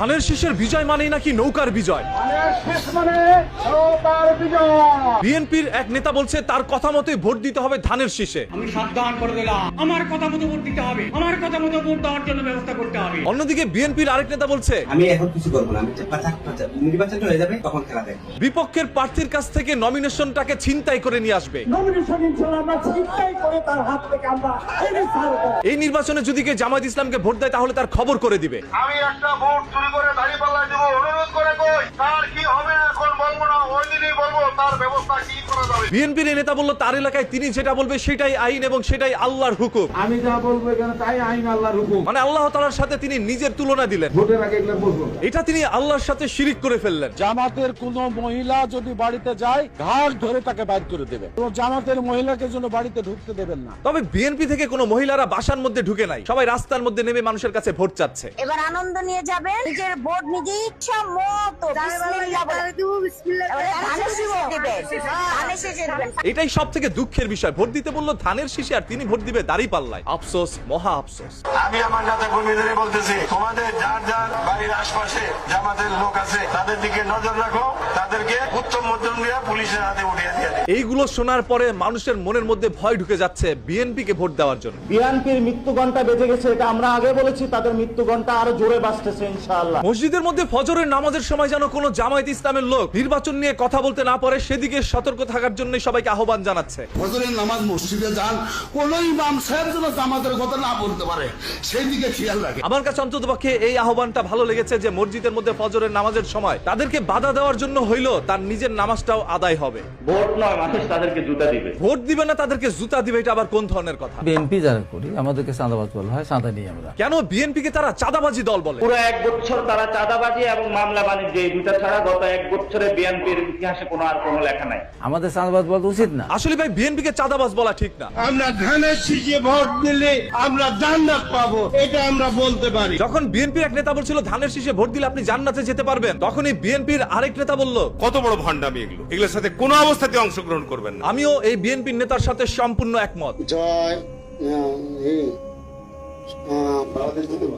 ধানের শীষের বিজয় মানেই নাকি নৌকার বিজয়? শেষ মানে নৌকার বিজয়। বিএনপির এক নেতা বলছে তার কথা মতোই ভোট দিতে হবে ধানের শীষে। আমি সাবধান করে দিলাম। আমার কথা মতো ভোট দিতে হবে। আমার কথা মতো ভোট দেওয়ার জন্য ব্যবস্থা করতে হবে। অন্যদিকে বিএনপির আরেক নেতা বলছে আমি এখন কিছু করব না। আমি পাঁচা- পাঁচা- হয়ে যাবে তখন খেলা দেখব বিপক্ষের প্রার্থীর কাছ থেকে নমিনেশনটাকে ছিনতাই করে নিয়ে আসবে। নমিনেশন ইনশাল্লাহ আমরা চিন্তাই করে তার হাত থেকে আমরা এই নির্বাচনে যদি কে জামায়াত ইসলামকে ভোট দেয় তাহলে তার খবর করে দিবে। আমি একটা ভোট চুরি করে দাঁড়িয়ে পাল্লায় দেবো অনুরোধ করে কই তার কি হবে এখন বলব না ওই দিনই বলব তার ব্যবস্থা কি করা যাবে বিএনপির নেতা বলল তার এলাকায় তিনি যেটা বলবে সেটাই আইন এবং সেটাই আল্লাহর হুকুম আমি যা বলব এখানে তাই আইন আল্লাহর হুকুম মানে আল্লাহ তালার সাথে তিনি নিজের তুলনা দিলেন ভোটের আগে এগুলো বলব এটা তিনি আল্লাহর সাথে শিরিক করে ফেললেন জামাতের কোন মহিলা যদি বাড়িতে যায় ঘাট ধরে তাকে বাইর করে দেবে কোনো জামাতের মহিলাকে জন্য বাড়িতে ঢুকতে দেবেন না তবে বিএনপি থেকে কোনো মহিলারা বাসার মধ্যে ঢুকে নাই সবাই রাস্তার মধ্যে নেমে মানুষের কাছে ভোট চাচ্ছে এবার আনন্দ নিয়ে যাবেন নিজের ভোট নিজে ইচ্ছা মতো বিসমিল্লাহ বলে। এটাই সব থেকে দুঃখের বিষয়। ভোট দিতে বলল ধানের শীষে আর তিনি ভোট দিবে দাঁড়ি পাল্লায়। আফসোস মহা আফসোস। আমি আমার নেতা কর্মীদের বলতেছি তোমাদের যার যার বাড়ির আশপাশে জামাতের লোক আছে তাদের দিকে নজর রাখো। এইগুলো শোনার পরে মানুষের মনের মধ্যে ভয় ঢুকে যাচ্ছে বিএনপিকে ভোট দেওয়ার জন্য। বিএনপির মৃত্যু ঘণ্টা বেজে গেছে এটা আমরা আগে বলেছি তাদের মৃত্যু ঘণ্টা আরও জোরে বাঁচতেছে ইনশাআল্লাহ। মসজিদের মধ্যে ফজরের নামাজের সময় যেন কোনো জামায়াত ইসলামের লোক নির্বাচন নিয়ে কথা বলতে না পারে সেদিকে সতর্ক থাকার জন্য সবাইকে আহ্বান জানাচ্ছে। ফজরের নামাজ মসজিদে যান কোন ইমাম সাহেব যেন জামাতের কথা না বলতে পারে সেই দিকে খেয়াল রাখে। আমার কাছে অন্তত পক্ষে এই আহ্বানটা ভালো লেগেছে যে মসজিদের মধ্যে ফজরের নামাজের সময় তাদেরকে বাধা দেওয়ার জন্য হইল তার নিজের নামাজটাও আদায় হবে। ভোট নয় মানুষ তাদেরকে জুতা দিবে। ভোট দিবে না তাদেরকে জুতা দিবে এটা আবার কোন ধরনের কথা? বিএনপি যারা করি আমাদেরকে চাঁদাবাজ বলা হয় চাঁদা নিই আমরা। কেন বিএনপি কে তারা চাঁদাবাজি দল বলে? পুরো এক বছর তারা চাঁদাবাজি এবং মামলা বাণিজ্য এই দুটা ছাড়া গত এক বছরে বিএনপির ইতিহাসে কোনো আর কোনো লেখা নাই। আমাদের চাঁদাবাজ বলা উচিত না। আসলে ভাই বিএনপি কে চাঁদাবাজ বলা ঠিক না। আমরা ধানের শীষে ভোট দিলে আমরা জান্নাত পাবো এটা আমরা বলতে পারি। যখন বিএনপির এক নেতা বলছিল ধানের শীষে ভোট দিলে আপনি জান্নাতে যেতে পারবেন তখনই বিএনপির আরেক নেতা বলল কত বড় ভণ্ডামি এগুলো। এগুলোর সাথে কোনো অবস্থাতে অংশগ্রহণ করবেন আমিও এই বিএনপির নেতার সাথে সম্পূর্ণ একমত। জয়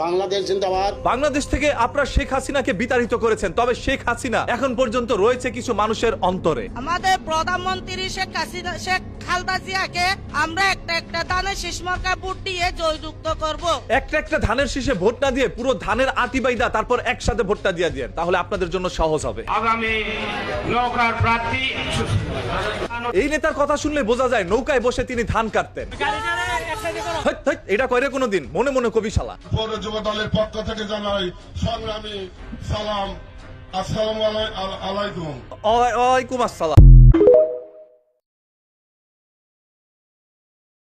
বাংলাদেশ জিন্দাবাদ। বাংলাদেশ থেকে আপনারা শেখ হাসিনাকে বিতাড়িত করেছেন তবে শেখ হাসিনা এখন পর্যন্ত রয়েছে কিছু মানুষের অন্তরে। আমাদের প্রধানমন্ত্রী শেখ হাসিনা শেখ খালদা জিয়াকে আমরা একটা একটা দানে শেষ মার্কা ভোট দিয়ে জয়যুক্ত করব। একটা একটা ধানের শীষে ভোট না দিয়ে পুরো ধানের আটি বাইদা তারপর একসাথে ভোটটা দিয়ে দিয়ে তাহলে আপনাদের জন্য সহজ হবে। আগামী নৌকার প্রার্থী এই নেতার কথা শুনলে বোঝা যায় নৌকায় বসে তিনি ধান কাটতেন। এটা কয়রে কোনোদিন মনে মনে কবি শালা। পৌর যুব দলের পক্ষ থেকে জানাই সংগ্রামী সালাম। আসসালাম আলাইকুম। ওয়ালাইকুম আসসালাম।